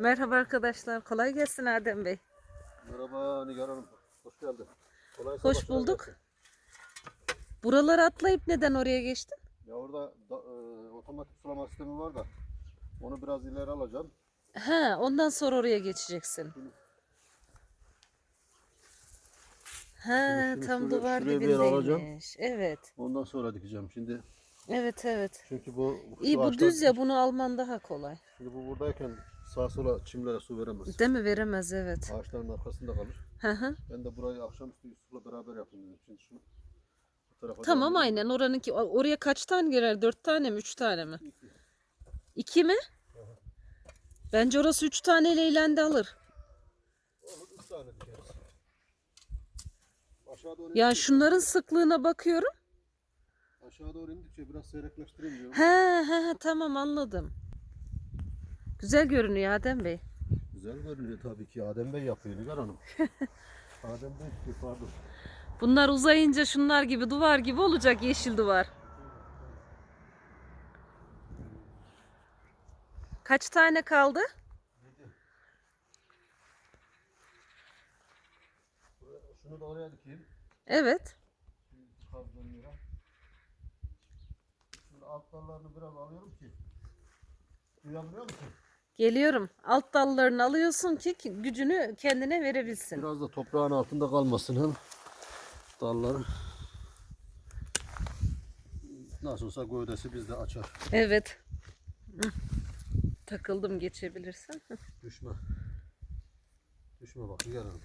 Merhaba arkadaşlar. Kolay gelsin Adem Bey. Merhaba Nigar Hanım. Hoş geldin. Kolay Hoş bulduk. Buraları atlayıp neden oraya geçtin? Ya orada da, e, otomatik sulama sistemi var da onu biraz ileri alacağım. Ha, ondan sonra oraya geçeceksin. Şimdi tam duvar şuraya bir yer alacağım. dibindeymiş. Evet. Ondan sonra dikeceğim. Şimdi Evet, evet. çünkü bu şu İyi bu ağaçlar- düz ya bunu alman daha kolay. Şimdi bu buradayken sağa sola çimlere su veremez. Değil mi? Veremez evet. Ağaçların arkasında kalır. Hı hı. Ben de burayı akşamüstü Yusuf'la beraber yapayım dedim. Şimdi şunu bu tarafa Tamam devam aynen oranınki oraya kaç tane girer? Dört tane mi? Üç tane mi? İki mi? Bence orası üç tane leylende alır. Olur, üç tane dikeriz. Aşağı doğru Ya indikçe, şunların sıklığına bakıyorum. aşağı doğru indikçe biraz seyrekleştireyim diyorum. He he he tamam anladım. Güzel görünüyor Adem Bey. Güzel görünüyor tabii ki. Adem Bey yapıyor Nigar Hanım. Adem Bey yapıyor, pardon. Bunlar uzayınca şunlar gibi duvar gibi olacak yeşil duvar. Kaç tane kaldı? Şunu da oraya dikeyim. Evet. Şimdi alt dallarını biraz alıyorum ki. Duyabiliyor musun? Geliyorum. Alt dallarını alıyorsun ki gücünü kendine verebilsin. Biraz da toprağın altında kalmasın hem dalları. Nasıl olsa gövdesi bizde açar. Evet. Takıldım geçebilirsen. Düşme. Düşme bak Nigar Hanım.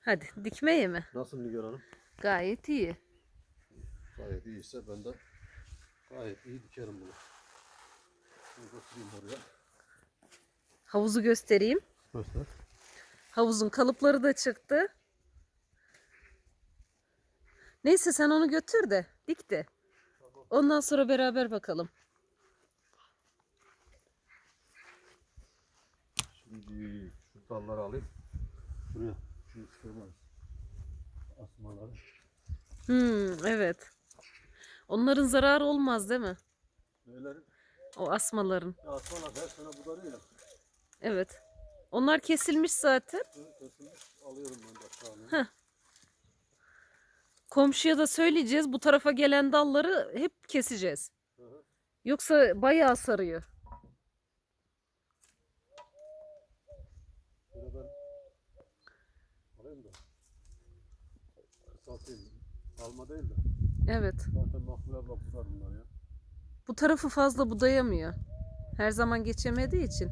Hadi dikmeye mi? Nasıl Nigar Hanım? Gayet iyi. Gayet iyiyse ben de gayet iyi dikerim bunu. Şimdi götüreyim oraya. Havuzu göstereyim. Göster. Havuzun kalıpları da çıktı. Neyse sen onu götür de dik de. Ondan sonra beraber bakalım. Şimdi şu dalları alayım. Şuraya. Şunu çıkarmalıyız. Asmaları. Hmm, evet. Onların zararı olmaz değil mi? Neylerin? O asmaların. Ya asmalar her sene budarıyor ya. Evet. Onlar kesilmiş zaten. Kesilmiş. Alıyorum ben de aşağıya. Heh. Komşuya da söyleyeceğiz. Bu tarafa gelen dalları hep keseceğiz. Hı hı. Yoksa bayağı sarıyor. Alma değil de. Evet. Zaten Mahmut abla bunlar ya. Bu tarafı fazla budayamıyor. Her zaman geçemediği için.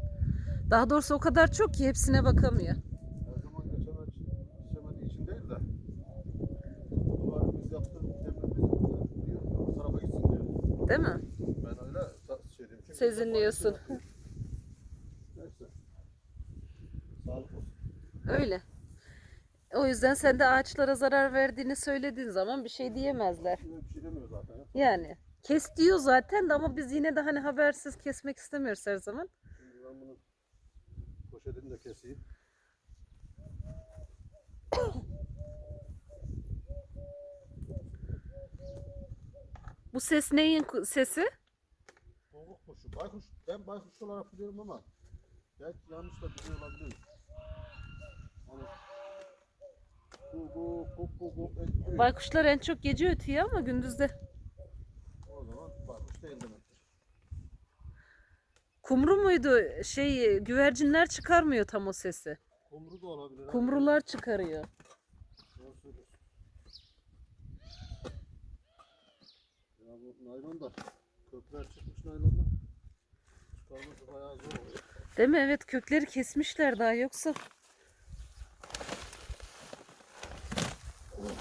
Daha doğrusu o kadar çok ki hepsine bakamıyor. Her zaman geçemek istemediği için değil de. Duvarı biz yaptık. Diyor. O tarafa gitsin diyor. Değil mi? Ben öyle şey diyeyim. Çünkü Sezinliyorsun. Neyse. Sağlık olsun. Öyle. O yüzden sen de ağaçlara zarar verdiğini söylediğin zaman bir şey diyemezler. Bir şey demiyor zaten ya. Yani kes diyor zaten de ama biz yine de hani habersiz kesmek istemiyoruz her zaman. Poşetini de keseyim. Bu ses neyin sesi? Soğuk kuşu. Baykuş. Ben baykuş olarak biliyorum ama belki yanlış da biliyor olabilirim. Hani bu bu bu bu bu etmiyor. Baykuşlar en çok gece ötüyor ama gündüzde. O zaman baykuş değil demektir. Kumru muydu? Şey güvercinler çıkarmıyor tam o sesi. Kumru da olabilir. Kumrular çıkarıyor. Ya bu naylon da kökler çıkmış naylondan. Çıkarması bayağı zor oluyor. Değil mi? Evet kökleri kesmişler daha yoksa. Tamam,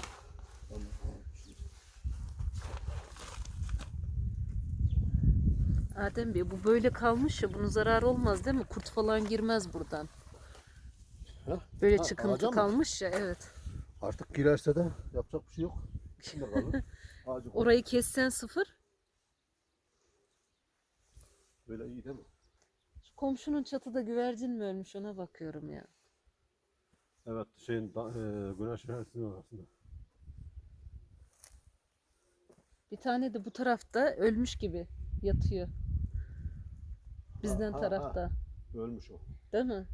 tamam. Şimdi Adem Bey bu böyle kalmış ya bunun zararı olmaz değil mi? Kurt falan girmez buradan. Ha? Böyle Ha, çıkıntı ağaca mı? kalmış ya evet. Artık girerse de yapacak bir şey yok. Orayı kessen sıfır. Böyle iyi değil mi? Şu komşunun çatıda güvercin mi ölmüş ona bakıyorum ya. Evet şeyin e, güneş enerjisinin arasında. Bir tane de bu tarafta ölmüş gibi yatıyor. Bizden Ha, ha, ha. tarafta. Ölmüş o. Değil mi?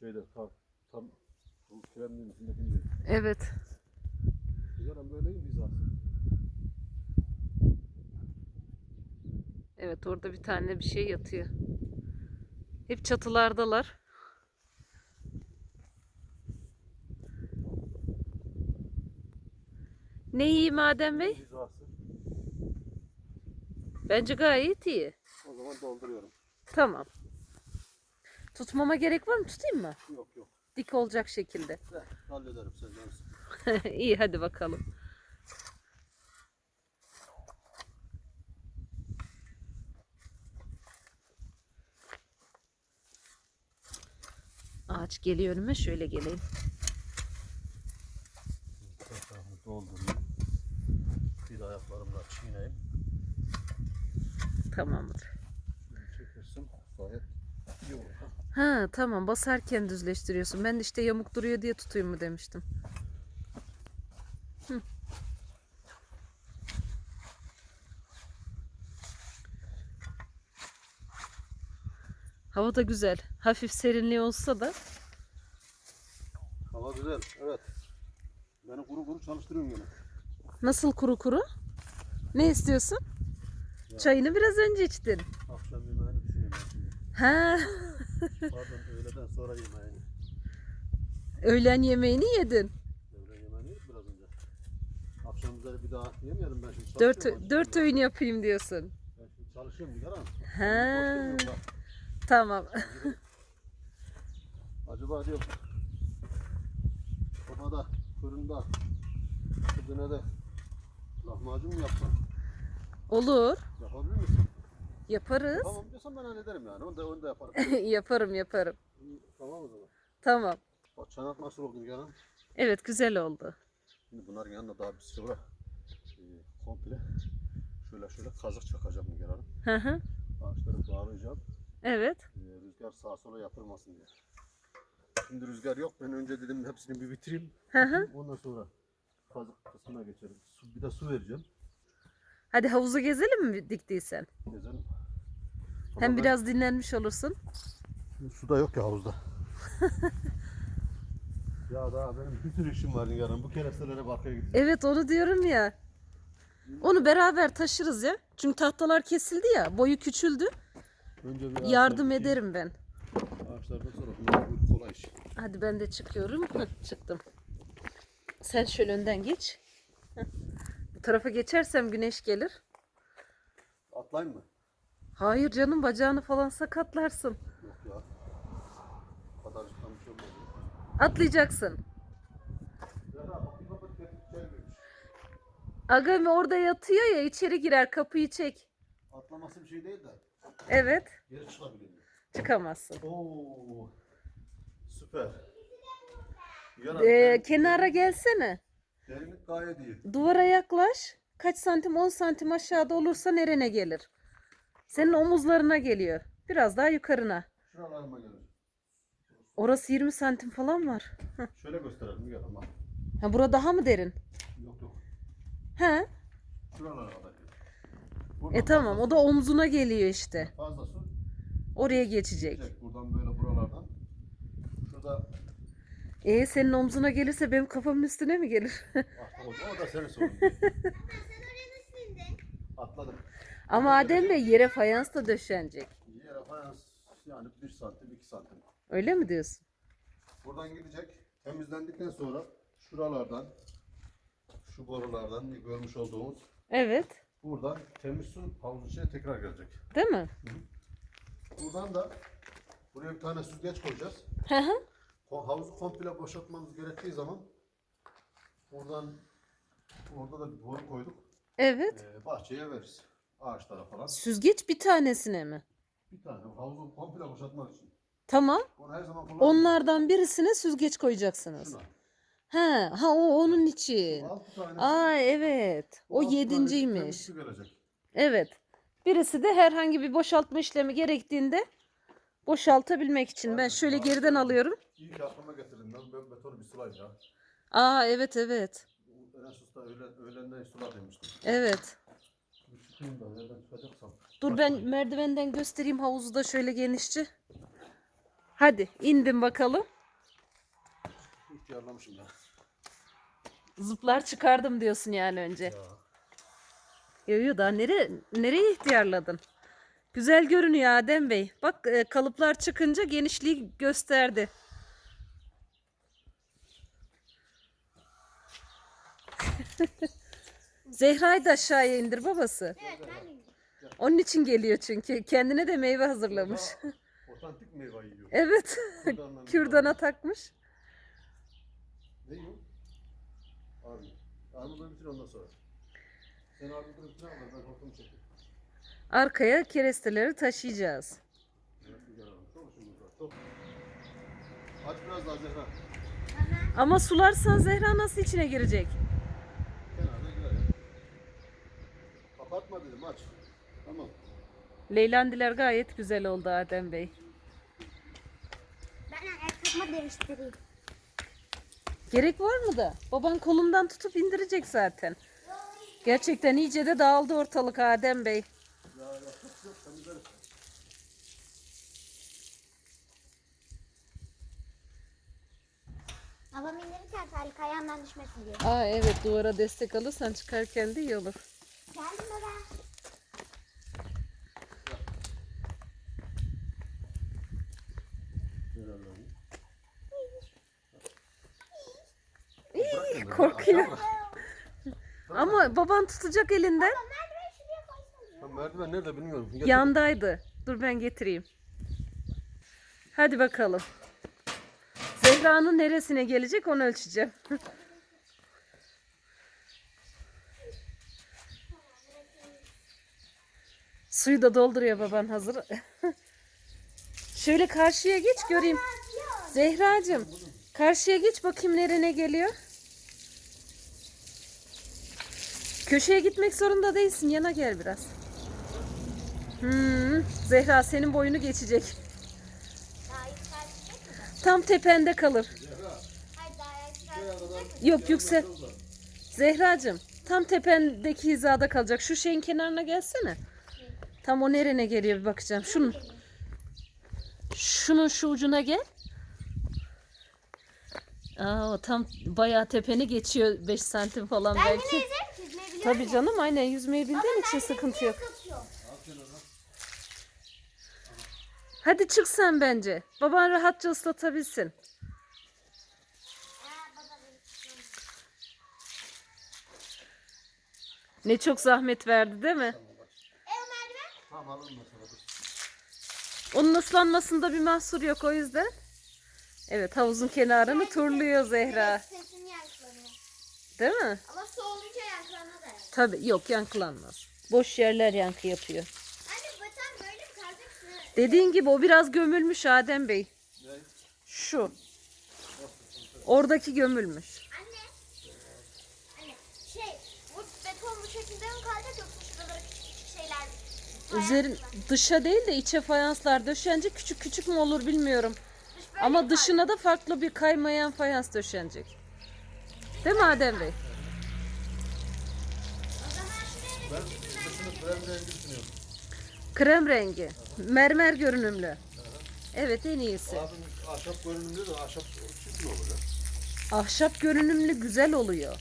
Şeyde tam tam bu trenin içindekinde. Evet. Güzel böyleyim hizası. Evet orada bir tane bir şey yatıyor. Hep çatılardalar. Ne iyi Madem Bey? Bence gayet iyi. O zaman dolduruyorum. Tamam. Tutmama gerek var mı? Tutayım mı? Yok yok. Dik olacak şekilde. Güzel. Hallederim sen iyi hadi bakalım. Ağaç geliyor önüme şöyle geleyim. Etrafını doldurayım. Bir de ayaklarımla çiğneyim. Tamamdır. Gayet iyi olur. Ha tamam basarken düzleştiriyorsun. Ben de işte yamuk duruyor diye tutayım mı demiştim. Hı. Hava da güzel. Hafif serinliği olsa da. Hava güzel. Evet. Beni kuru kuru çalıştırıyorsun gene. Nasıl kuru kuru? Ne istiyorsun? Ya. Çayını biraz önce içtin. Akşam yemeğini. Ha, Pardon öğleden sonra yemeğini. öğlen yemeğini yedin. Öğlen yemeğini biraz önce. Akşam üzeri bir daha yemeyelim ben şimdi Dört, dört öğün yapayım diyorsun. Ben şimdi çalışıyorum Nigar Hanım. Ha. Durmuyorum Tamam. Acaba diyorum sobada, fırında, fırına da lahmacun mu yapsam? Olur. Yapabilir misin? Yaparız. Tamam diyorsan ben hallederim yani. Onu da, onu da yaparım. yaparım yaparım. tamam o zaman. Tamam. Bak çanak nasıl oldu Hanım? Evet güzel oldu. Şimdi bunların yanına daha bir sonra e, komple şöyle şöyle kazık çakacağım Nigar Hanım. Hı hı. Ağaçları bağlayacağım. Evet. Ee, rüzgar sağa sola yapılmasın diye. Şimdi rüzgar yok. Ben önce dedim hepsini bir bitireyim. Hı hı. Ondan sonra kazık kısmına geçelim. Su, bir de su vereceğim. Hadi havuzu gezelim mi diktiysen? Gezelim. Ama Hem ben- biraz dinlenmiş olursun. Su da yok ya havuzda. ya daha benim bir sürü işim var yarın. Bu kerestelere bakmaya gideceğim. Evet onu diyorum ya. Onu beraber taşırız ya. Çünkü tahtalar kesildi ya. Boyu küçüldü. Önce bir Yardım ağaçlar ederim ben. dikeyim. Ağaçlardan sonra bunlar bu kolay iş. Hadi ben de çıkıyorum. Çıktım. Sen şöyle önden geç. Bu tarafa geçersem güneş gelir. Atlayayım mı? Hayır canım bacağını falan sakatlarsın. Yok ya. O kadar bir şey olmaz. Atlayacaksın. Agami orada yatıyor ya içeri girer kapıyı çek. Atlaması bir şey değil de. Evet Geri çıkabiliyor. çıkamazsın. Oo. Süper. Yaran, Ee, kenara gelsene. Derinlik gayet iyi. Duvara yaklaş. Kaç santim 10 santim aşağıda olursa nerene gelir? Senin omuzlarına geliyor. Biraz daha yukarına. Şuralarıma gelir. Orası 20 santim falan var. Şöyle gösterelim gel ama. Ha bura daha mı derin? Yok yok. He. Şuralara kadar. E tamam o da omzuna geliyor işte. Fazla su Oraya geçecek. gidecek buradan böyle buralardan. Şurada E senin omzuna gelirse benim kafamın üstüne mi gelir? o da senin sorun. Ama Adem Bey yere fayans da döşenecek. Yere fayans yani 1 santim 2 santim. Öyle mi diyorsun? Buradan gidecek. Temizlendikten sonra şuralardan şu borulardan görmüş olduğumuz Evet. buradan temiz su havuzun içine tekrar gelecek. Değil mi? Buradan da buraya bir tane süzgeç koyacağız. Hı hı. Havuzu komple boşaltmamız gerektiği zaman buradan orada da bir boru koyduk. Evet. Ee, bahçeye veririz. Ağaçlara falan. Süzgeç bir tanesine mi? Bir tane havuzu komple boşaltmak için. Tamam. Onu her zaman kullanırız. Onlardan birisine süzgeç koyacaksınız. Şuna. He, ha o onun için. Altı tane. Aa evet. O altı tane yedinciymiş. Evet. Birisi de herhangi bir boşaltma işlemi gerektiğinde boşaltabilmek için. Ben şöyle geriden alıyorum. İyi ki aklıma getirdin. Ben, ben betonu bir sulayım ya. Aa evet evet. Eren Usta öğlen, öğlenden sula demiştim. Evet. Bir çıkayım da nereden çıkacaksam. Dur ben merdivenden göstereyim havuzu da şöyle genişçe. Hadi indim bakalım. İhtiyarlamışım ben. Zıplar çıkardım diyorsun yani önce. Ya. Yo yo daha nere, nereye ihtiyarladın? Güzel görünüyor Adem Bey. Bak e, kalıplar çıkınca genişliği gösterdi. Zehra'yı da aşağıya indir babası. Evet ben de Onun için geliyor çünkü. Kendine de meyve hazırlamış. Otantik meyve yiyor. Evet. Kürdanla- Kürdana takmış. Ne yiyor? Armut. Armutları bitir ondan sonra. Sen armutları bitir ama ben hortumu çekeyim. Arkaya keresteleri taşıyacağız. Aç biraz daha Zehra. Ama sularsan Zehra nasıl içine girecek? Kenarda girer ya. Kapatma dedim aç. Tamam. Leylandiler gayet güzel oldu Adem Bey. ben ayakkabımı değiştireyim. Gerek var mı da? Baban kolundan tutup indirecek zaten. Gerçekten iyice de dağıldı ortalık Adem Bey. Babam indirirken terlik ayağımdan düşmesin diye. Aa evet duvara destek alırsan çıkarken de iyi olur. Korkuyor. Ama baban tutacak elinden. Merdiven şuraya koysana. Ha, merdiven nerede bilmiyorum. Getir. Yandaydı. Dur ben getireyim. Hadi bakalım. Zehra'nın neresine gelecek onu ölçeceğim. Suyu da dolduruyor baban hazır. Şöyle karşıya geç göreyim. Zehracığım karşıya geç bakayım nerene geliyor. Köşeye gitmek zorunda değilsin. Yana gel biraz. Hmm, Zehra senin boyunu geçecek. Daha? Tam tepende kalır. Hayır daha yükseltecek. Yok yüksel. Zehracığım tam tependeki hizada kalacak. Şu şeyin kenarına gelsene. Tam o nerene geliyor bir bakacağım. Şunun. Şunun şu ucuna gel. Aa, o tam bayağı tepeni geçiyor 5 santim falan Ben belki. çizmeyi biliyorum. Tabii canım aynen yüzmeyi bildiğin için sıkıntı yok. Hadi çık sen bence. Baban rahatça ıslatabilsin. Ne çok zahmet verdi değil mi? Tamam mesela. dur. Onun ıslanmasında bir mahsur yok o yüzden. Evet havuzun kenarını turluyor Zehra. Sesini. Değil mi? Ama su olunca Tabii yok yankılanmaz. Boş yerler yankı yapıyor. Anne vatan böyle mi kalacak? Dediğin gibi o biraz gömülmüş Adem Bey. Ne? Şu. Oradaki gömülmüş. Anne. Anne şey bu beton bu şekilde mi kalacak yoksa küçük küçük şeyler Üzerin dışa değil de içe fayanslar döşenecek. Küçük küçük mü olur bilmiyorum. Dış böyle Ama mi dışına da farklı bir kaymayan fayans döşenecek. Değil mi Adem Bey? kalacak? O zaman şuraya Ben krem rengi düşünüyorum. Krem rengi. Mermer görünümlü. Evet en iyisi. Ahşap görünümlü de ahşap olur ya. Ahşap görünümlü güzel oluyor.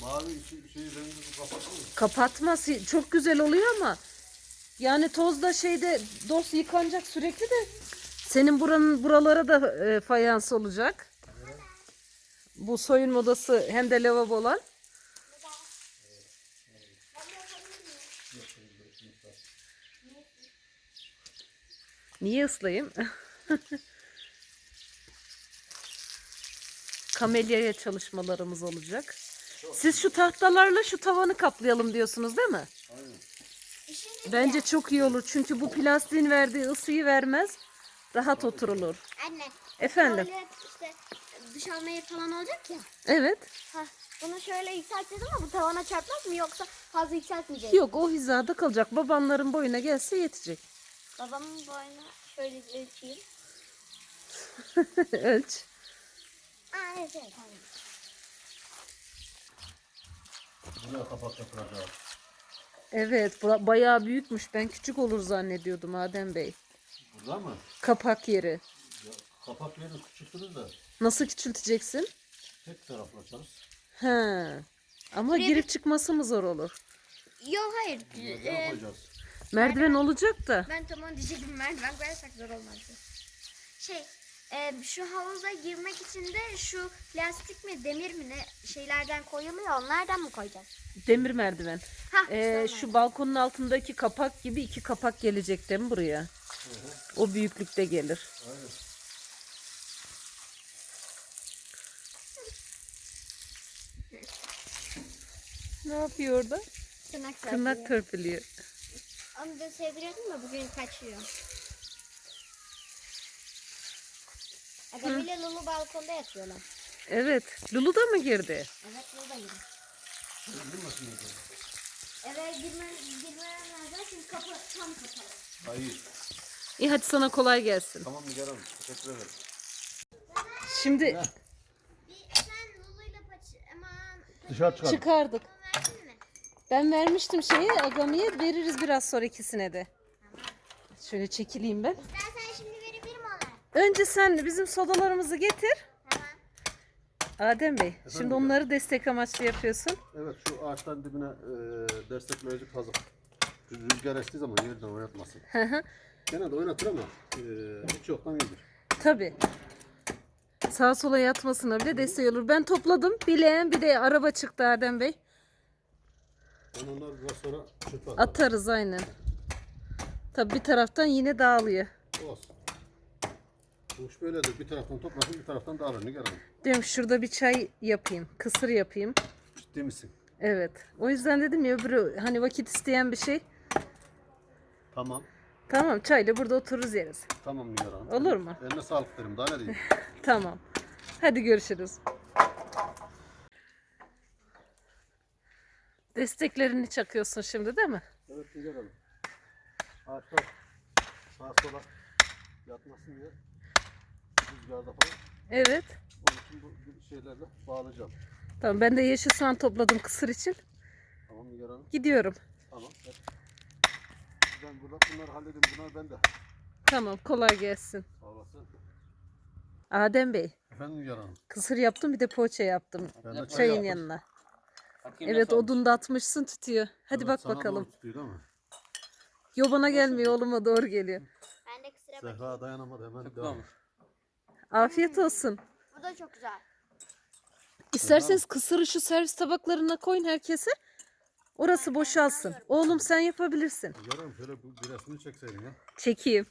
Mavi şey, şey rengi kapatır mı? Kapatması çok güzel oluyor ama yani tozda şeyde dos yıkanacak sürekli de senin buranın buralara da e, fayans olacak. Bu soyunma odası hem de lavabo olan. Niye ıslayayım? Kamelyaya çalışmalarımız olacak. Siz şu tahtalarla şu tavanı kaplayalım diyorsunuz değil mi? Aynen. Bence çok iyi olur çünkü bu plastiğin verdiği ısıyı vermez. Rahat oturulur. anne. Efendim? Böyle işte dış almayı falan olacak ya. Evet. Ha, bunu şöyle yükselteceğiz ama bu tavana çarpmaz mı yoksa fazla yükseltmeyecek? Yok o hizada kalacak. Babanların boyuna gelse yetecek. Babamın boynu şöyle ölçeyim. Ölç. Aa evet evet. Tamam. Buraya kapak yapılacak. Evet bura- bayağı büyükmüş. Ben küçük olur zannediyordum Adem Bey. Burada mı? Kapak yeri. Ya, Kapak yerini küçültürüz de Nasıl küçülteceksin? tek taraflı açarız. He. Ama Buraya girip çıkması mı zor olur? Yok hayır. Merdiven Ee, koyacağız. Merdiven olacak da. ben tam onu diyecektim. Merdiven koyarsak zor olmazdı. Şey e, şu havuza girmek için de şu plastik mi demir mi ne şeylerden koyuluyor onlardan mı koyacağız? Demir merdiven. Ha, Ee, şu balkonun altındaki kapak gibi iki kapak gelecek değil mi buraya? O büyüklükte gelir. Aynen. Ne yapıyor orada? Tırnak Tırnak törpülüyor. Onu da seviriyordum da bugün kaçıyor. Adam ile Lulu balkonda yatıyorlar. Evet. Lulu da mı girdi? Evet Lulu da yürü. Bilmesin diye. Eve girme, girmemezler çünkü kapı tam kapalı. Hayır. İyi hadi sana kolay gelsin. Tamam Nigar Hanım. Teşekkür ederim. Şimdi sen Lulu'yla paçı, aman Dışarı çıkalım. çıkardık. Ben vermiştim şeyi Agami'ye veririz biraz sonra ikisine de. Şöyle çekileyim ben. İstersen şimdi verebilirim ona. Önce sen bizim sodalarımızı getir. Tamam. Adem Bey, şimdi onları destek amaçlı yapıyorsun. Evet şu ağaçtan dibine e, destekleyici kazık. Rüzgar estiği zaman yerden oynatmasın. Hı hı. Gene de oynatır ama e, hiç yoktan iyidir. Tabii. Sağa sola yatmasına bile destek olur. Ben topladım. Bileğen bir de araba çıktı Adem Bey. Onları biraz sonra çöpe atarım. Atarız aynen. Tabii bir taraftan yine dağılıyor. Olsun. Bu iş böyledir. Bir taraftan toplasın bir taraftan dağılır. Nigar Hanım. Diyorum şurada bir çay yapayım. Kısır yapayım. Ciddi misin? Evet. O yüzden dedim ya öbürü hani vakit isteyen bir şey. Tamam. Tamam çayla burada otururuz yeriz. Tamam Nigar Hanım. Olur mu? Eline sağlık derim. Daha ne diyeyim? Tamam. Hadi görüşürüz. Desteklerini çakıyorsun şimdi değil mi? evet Nigar Hanım. Ağaçlar sağa sola yatmasın diye rüzgarda falan. Evet. Onun için bu şeylerle bağlayacağım. Tamam ben de yeşil soğan topladım kısır için. Tamam Nigar Hanım. Gidiyorum. Tamam. Evet. Ben burada bunları halledeyim. Bunlar bende. Tamam kolay gelsin. Sağ olasın. Adem Bey Efendim Nigar Hanım. kısır yaptım bir de poğaça yaptım. Ben de çay Çayın yaptım. yanına. Bakayım Evet nasıl olmuş. odun da atmışsın tütüyor. Hadi Evet, bak sana bakalım. doğru tutuyor değil mi? Yo bana gelmiyor oğluma doğru geliyor. Ben de kısıra bakayım. Zehra dayanamadı hemen Çok devam. Afiyet olsun. Bu da çok güzel. İsterseniz kısırı şu servis tabaklarına koyun herkese. Orası boşalsın. Oğlum sen yapabilirsin. Hanım şöyle bir, bir resmini çekseydin ya. Çekeyim.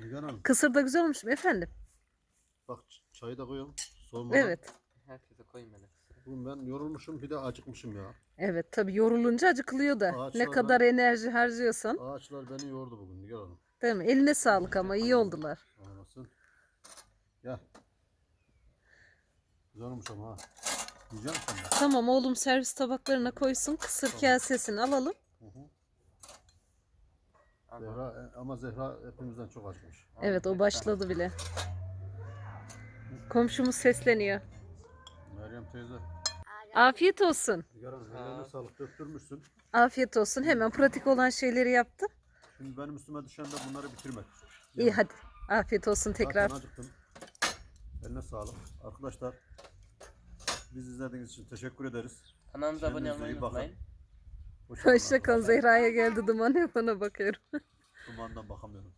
Nigar Hanım Kısır da güzel olmuş mu efendim? bak çayı da koyalım. Soğumadan. Evet. Herkese koyayım ben de kısırı. Bugün ben yorulmuşum bir de acıkmışım ya. Evet tabii yorulunca acıkılıyor da. Ne Ağaçlardan- kadar enerji harcıyorsan. Ağaçlar beni yordu bugün Nigar Hanım. Değil mi? Eline sağlık ama iyi oldular. Sağ olasın. Gel. Güzel olmuş ama ha. Sen de? Tamam oğlum servis tabaklarına koysun. Kısır kasesini alalım. Zehra, e, ama Zehra hepimizden çok acıkmış. Evet o başladı bile. Komşumuz sesleniyor. Meryem teyze. Afiyet olsun. Hanım ellerine sağlık döktürmüşsün. Afiyet olsun. Hemen pratik olan şeyleri yaptım. Şimdi benim üstüme düşen de bunları bitirmek. İyi hadi. Afiyet olsun tekrar. Zaten acıktım. Eline sağlık. Arkadaşlar biz izlediğiniz için teşekkür ederiz. Kanalımıza abone Kendinize olmayı bakın. unutmayın. Hoşça kalın Hoşçakalın. Zehra'ya geldi duman. Bana bakıyorum. Dumandan bakamıyorum.